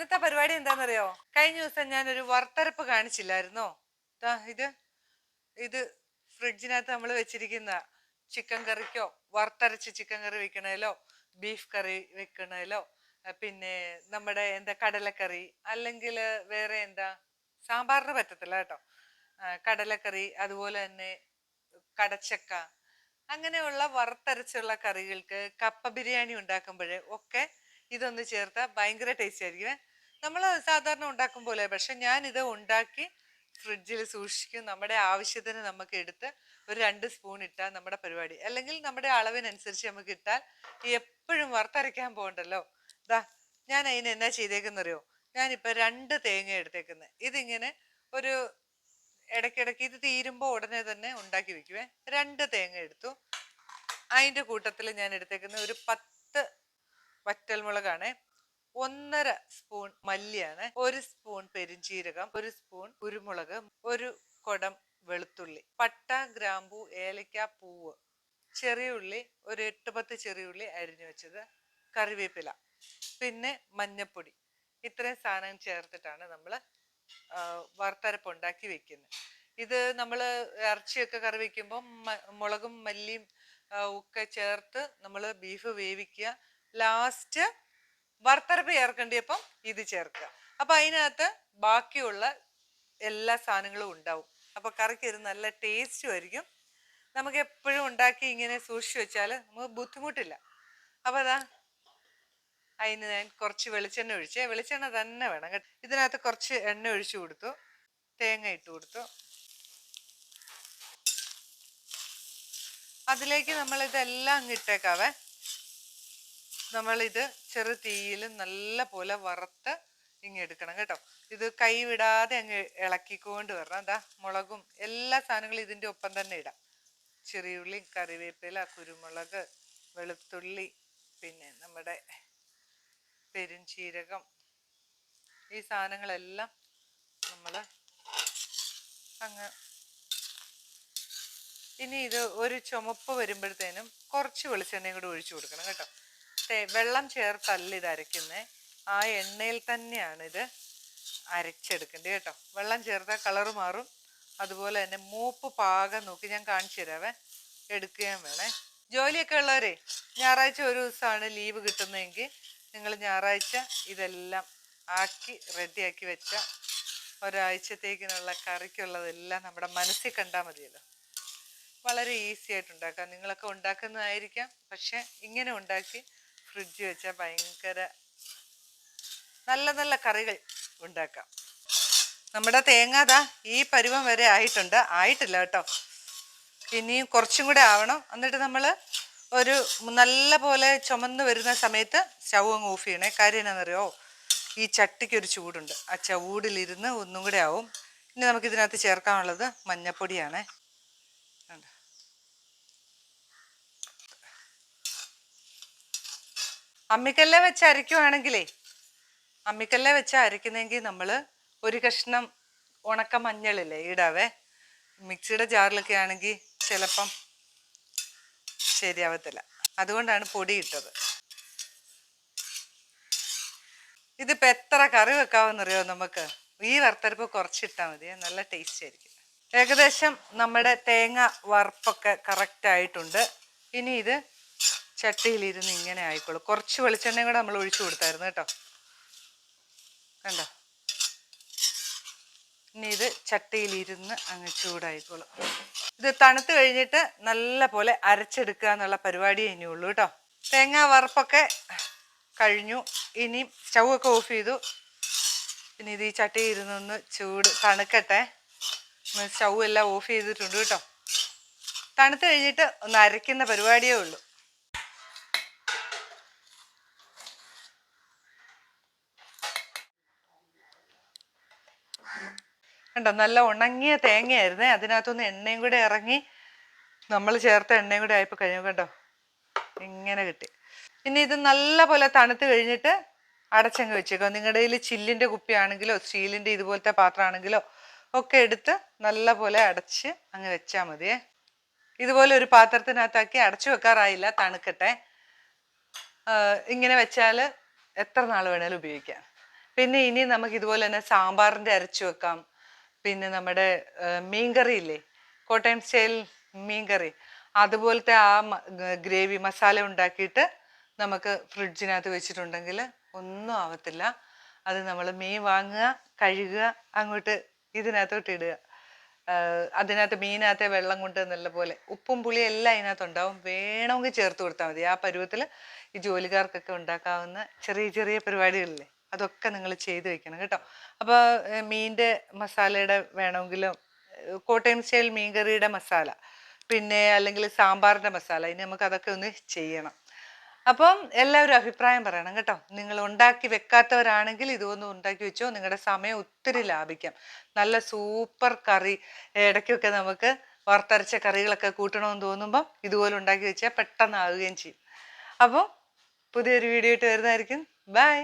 ഇന്നത്തെ പരിപാടി എന്താണെന്നറിയോ കഴിഞ്ഞ ദിവസം ഞാനൊരു വറുത്തരപ്പ് കാണിച്ചില്ലായിരുന്നോ? ഇത്. ഇത് ഫ്രിഡ്ജിനകത്ത് നമ്മൾ വെച്ചിരിക്കുന്ന ചിക്കൻ കറിക്കോ? വറുത്തരച്ച് ചിക്കൻ കറി വെക്കണേലോ? ബീഫ് കറി വെക്കണേലോ? പിന്നെ നമ്മുടെ എന്താ കടലക്കറി? അല്ലെങ്കിൽ വേറെ എന്താ? സാമ്പാറിന് പറ്റത്തില്ല കേട്ടോ. കടലക്കറി അതുപോലെ തന്നെ കടച്ചക്ക. അങ്ങനെയുള്ള വറുത്തരച്ചുള്ള കറികൾക്ക് കപ്പ ബിരിയാണി ഉണ്ടാക്കുമ്പോൾ ഒക്കെ ഇതൊന്ന് ചേർത്താൽ ഭയങ്കര ടേസ്റ്റ് ആയിരിക്കും നമ്മൾ സാധാരണ ഉണ്ടാക്കും പോലെ പക്ഷെ ഞാൻ ഇത് ഉണ്ടാക്കി ഫ്രിഡ്ജിൽ സൂക്ഷിക്കും. നമ്മുടെ ആവശ്യത്തിന് നമുക്ക് എടുത്ത് ഒരു രണ്ട് സ്പൂൺ ഇട്ടാൽ നമ്മുടെ പരിപാടി. അല്ലെങ്കിൽ നമ്മുടെ അളവിനനുസരിച്ച് നമുക്ക് ഇട്ടാൽ എപ്പോഴും വറുത്തരയ്ക്കാൻ പോകണ്ടല്ലോ. ഇതാ ഞാൻ അതിന് എന്നാ ചെയ്തേക്കുന്നറിയോ? ഞാനിപ്പോൾ രണ്ട് തേങ്ങ എടുത്തേക്കുന്നത് ഇതിങ്ങനെ ഒരു ഇടയ്ക്കിടയ്ക്ക് ഇത് തീരുമ്പോൾ ഉടനെ തന്നെ ഉണ്ടാക്കി വെക്കുവേ. രണ്ട് തേങ്ങ എടുത്തു. അതിന്റെ കൂട്ടത്തിൽ ഞാൻ എടുത്തേക്കുന്ന ഒരു പത്ത് വറ്റൽമുളകാണ്. ഒന്നര സ്പൂൺ മല്ലിയാണ് ഒരു സ്പൂൺ പെരിഞ്ചീരകം ഒരു സ്പൂൺ കുരുമുളക് ഒരു കൊടം വെളുത്തുള്ളി പട്ട ഗ്രാമ്പു ഏലക്ക പൂവ്. ചെറിയ ഉള്ളി ഒരു എട്ട് പത്ത് ചെറിയ ഉള്ളി അരിഞ്ഞു വെച്ചത് കറിവേപ്പില. പിന്നെ മഞ്ഞപ്പൊടി. ഇത്രയും സാധനം ചേർത്തിട്ടാണ് നമ്മൾ വറുത്തരപ്പ് ഉണ്ടാക്കി വെക്കുന്നത്. ഇത് നമ്മൾ ഇറച്ചിയൊക്കെ കറി വെക്കുമ്പോൾ മുളകും മല്ലിയും ഒക്കെ ചേർത്ത് നമ്മൾ ബീഫ് വേവിക്കുക. ലാസ്റ്റ് വറുത്തരപ്പ് ചേർക്കേണ്ടിയപ്പം ഇത് ചേർക്കുക. അപ്പം അതിനകത്ത് ബാക്കിയുള്ള എല്ലാ സാധനങ്ങളും ഉണ്ടാവും. അപ്പോൾ കറിക്ക് ഒരു നല്ല ടേസ്റ്റും ആയിരിക്കും. നമുക്ക് എപ്പോഴും ഉണ്ടാക്കി ഇങ്ങനെ സൂക്ഷിച്ചു വെച്ചാൽ നമുക്ക് ബുദ്ധിമുട്ടില്ല. അപ്പോൾ അതാ അതിന് ഞാൻ കുറച്ച് വെളിച്ചെണ്ണ ഒഴിച്ച് വെളിച്ചെണ്ണ തന്നെ വേണം കേട്ടോ. ഇതിനകത്ത് കുറച്ച് എണ്ണ ഒഴിച്ചു കൊടുത്തു. തേങ്ങ ഇട്ട് കൊടുത്തു. അതിലേക്ക് നമ്മൾ ഇതെല്ലാം അങ്ങ് ഇട്ടേക്കാവേ. നമ്മളിത് ചെറു തീയിൽ നല്ല പോലെ വറുത്ത് ഇങ്ങ് എടുക്കണം കേട്ടോ. ഇത് കൈ വിടാതെ അങ്ങ് ഇളക്കിക്കൊണ്ട് വരണം. എന്താ മുളകും എല്ലാ സാധനങ്ങളും ഇതിന്റെ ഒപ്പം തന്നെ ഇടാം. ചെറിയുള്ളി കറിവേപ്പില കുരുമുളക് വെളുത്തുള്ളി പിന്നെ നമ്മുടെ പെരുംജീരകം. ഈ സാധനങ്ങളെല്ലാം നമ്മൾ അങ്ങ് ഇനി ഇത് ഒരു ചുമപ്പ് വരുമ്പോഴത്തേനും കുറച്ച് വെളിച്ചെണ്ണയും കൂടി ഒഴിച്ചു കൊടുക്കണം കേട്ടോ. വെള്ളം ചേർത്തല്ല ഇത് അരയ്ക്കുന്നത് ആ എണ്ണയിൽ തന്നെയാണ് ഇത് അരച്ചെടുക്കേണ്ടത് കേട്ടോ. വെള്ളം ചേർത്താൽ കളറ് മാറും. അതുപോലെ തന്നെ മൂപ്പ് പാകം നോക്കി ഞാൻ കാണിച്ചു തരാവേ. എടുക്കുകയും വേണേ. ജോലിയൊക്കെ ഉള്ളവരെ ഞായറാഴ്ച ഒരു ദിവസമാണ് ലീവ് കിട്ടുന്നതെങ്കിൽ നിങ്ങൾ ഞായറാഴ്ച ഇതെല്ലാം ആക്കി റെഡിയാക്കി വെച്ച ഒരാഴ്ചത്തേക്കിനുള്ള കറിക്കുള്ളതെല്ലാം നമ്മുടെ മനസ്സിൽ കണ്ടാൽ മതിയല്ലോ. വളരെ ഈസി ആയിട്ട് ഉണ്ടാക്കാം. നിങ്ങളൊക്കെ ഉണ്ടാക്കുന്നതായിരിക്കാം. പക്ഷെ ഇങ്ങനെ ഉണ്ടാക്കി ഫ്രിഡ്ജ് വെച്ചാൽ ഭയങ്കര നല്ല നല്ല കറികൾ ഉണ്ടാക്കാം. നമ്മുടെ തേങ്ങ അതാ ഈ പരുവം വരെ ആയിട്ടുണ്ട്. ആയിട്ടില്ല കേട്ടോ. ഇനിയും കുറച്ചും കൂടെ ആവണം. എന്നിട്ട് നമ്മൾ ഒരു നല്ല പോലെ ചുമന്ന് വരുന്ന സമയത്ത് സ്റ്റൗ ഓഫ് ചെയ്യണേ. കാര്യം എന്നാണെന്നറിയോ ഈ ചട്ടിക്കൊരു ചൂടുണ്ട്. ആ ചൂടിലിരുന്ന് ഒന്നും കൂടെ ആവും. ഇനി നമുക്കിതിനകത്ത് ചേർക്കാനുള്ളത് മഞ്ഞപ്പൊടിയാണേ. അമ്മിക്കല്ലെ വെച്ച് അരയ്ക്കുവാണെങ്കിലേ അമ്മിക്കല്ലെ വെച്ച് അരയ്ക്കുന്നെങ്കിൽ നമ്മൾ ഒരു കഷ്ണം ഉണക്ക മഞ്ഞളില്ലേ ഇടാവേ മിക്സിയുടെ ജാറിലൊക്കെ ആണെങ്കിൽ ചിലപ്പം ശരിയാവത്തില്ല. അതുകൊണ്ടാണ് പൊടി ഇട്ടത് ഇതിപ്പോൾ എത്ര കറി വെക്കാമെന്നറിയോ നമുക്ക്? ഈ വറുത്തരപ്പ് കുറച്ചിട്ടാൽ മതി നല്ല ടേസ്റ്റ് ആയിരിക്കും. ഏകദേശം നമ്മുടെ തേങ്ങ വറുപ്പൊക്കെ കറക്റ്റ് ആയിട്ടുണ്ട്. ഇനി ഇത് ചട്ടിയിലിരുന്ന് ഇങ്ങനെ ആയിക്കോളും. കുറച്ച് വെളിച്ചെണ്ണയും കൂടെ നമ്മൾ ഒഴിച്ചു കൊടുത്തായിരുന്നു കേട്ടോ. കണ്ടോ? ഇനി ഇത് ചട്ടിയിലിരുന്ന് അങ്ങ് ചൂടായിക്കോളും. ഇത് തണുത്ത് കഴിഞ്ഞിട്ട് നല്ല പോലെ അരച്ചെടുക്കുക എന്നുള്ള പരിപാടിയേ ഇനിയുള്ളൂ കേട്ടോ. തേങ്ങ വറുപ്പൊക്കെ കഴിഞ്ഞു. ഇനി സ്റ്റൗ ഒക്കെ ഓഫ് ചെയ്തു. ഇനി ഇത് ഈ ചട്ടി ഇരുന്നൊന്ന് ചൂട് തണുക്കട്ടെ. സ്റ്റൗ എല്ലാം ഓഫ് ചെയ്തിട്ടുണ്ട് കേട്ടോ. തണുത്ത് കഴിഞ്ഞിട്ട് ഒന്ന് അരയ്ക്കുന്ന പരിപാടിയേ ഉള്ളൂ. കണ്ടോ നല്ല ഉണങ്ങിയ തേങ്ങയായിരുന്നേ. അതിനകത്തുനിന്ന് എണ്ണയും കൂടെ ഇറങ്ങി നമ്മൾ ചേർത്ത എണ്ണയും കൂടെ ആയപ്പോൾ കഴിഞ്ഞു. കണ്ടോ ഇങ്ങനെ കിട്ടി. പിന്നെ ഇത് നല്ല പോലെ തണുത്ത് കഴിഞ്ഞിട്ട് അടച്ചങ്ങ് വെച്ചേക്കോ. നിങ്ങളുടെ കയ്യിൽ ചില്ലിന്റെ കുപ്പിയാണെങ്കിലോ സ്റ്റീലിന്റെ ഇതുപോലത്തെ പാത്രമാണെങ്കിലോ ഒക്കെ എടുത്ത് നല്ല പോലെ അടച്ച് അങ്ങ് വെച്ചാൽ മതിയേ. ഇതുപോലെ ഒരു പാത്രത്തിനകത്താക്കി അടച്ചു വെക്കാറായില്ല തണുക്കട്ടെ. ഇങ്ങനെ വെച്ചാൽ എത്ര നാൾ വേണേലും ഉപയോഗിക്കാം. പിന്നെ ഇനി നമുക്ക് ഇതുപോലെ തന്നെ സാമ്പാറിന്റെ അരച്ചു വെക്കാം. പിന്നെ നമ്മുടെ മീൻകറി ഇല്ലേ? കോട്ടയം സ്റ്റൈൽ മീൻകറി. അതുപോലത്തെ ആ ഗ്രേവി മസാല ഉണ്ടാക്കിയിട്ട് നമുക്ക് ഫ്രിഡ്ജിനകത്ത് വെച്ചിട്ടുണ്ടെങ്കിൽ ഒന്നും ആവത്തില്ല. അത് നമ്മൾ മീൻ വാങ്ങുക കഴുകുക അങ്ങോട്ട് ഇതിനകത്തോട്ട് ഇടുക. അതിനകത്ത് മീനകത്തെ വെള്ളം കൊണ്ട് നല്ല പോലെ ഉപ്പും പുളിയും എല്ലാം അതിനകത്ത് ഉണ്ടാവും വേണമെങ്കിൽ ചേർത്ത് കൊടുത്താൽ മതി. ആ പരുവത്തിൽ ഈ ജോലിക്കാർക്കൊക്കെ ഉണ്ടാക്കാവുന്ന ചെറിയ ചെറിയ പരിപാടികളില്ലേ? അതൊക്കെ നിങ്ങൾ ചെയ്ത് വെക്കണം കേട്ടോ. അപ്പോൾ മീന്റെ മസാലയുടെ വേണമെങ്കിലും കോട്ടയം സ്റ്റൈൽ മീൻകറിയുടെ മസാല പിന്നെ അല്ലെങ്കിൽ സാമ്പാറിന്റെ മസാല ഇനി നമുക്ക് അതൊക്കെ ഒന്ന് ചെയ്യണം. അപ്പം എല്ലാവരും അഭിപ്രായം പറയണം കേട്ടോ. നിങ്ങൾ ഉണ്ടാക്കി വെക്കാത്തവരാണെങ്കിൽ ഇതൊന്നും ഉണ്ടാക്കി വെച്ചോ നിങ്ങളുടെ സമയം ഒത്തിരി ലാഭിക്കാം. നല്ല സൂപ്പർ കറി ഇടയ്ക്കൊക്കെ നമുക്ക് വറുത്തരച്ച കറികളൊക്കെ കൂട്ടണമെന്ന് തോന്നുമ്പോൾ ഇതുപോലെ ഉണ്ടാക്കി വെച്ചാൽ പെട്ടെന്ന് ആവുകയും ചെയ്യും. അപ്പോൾ പുതിയൊരു വീഡിയോ ആയിട്ട് വരുന്നതായിരിക്കും. ബൈ!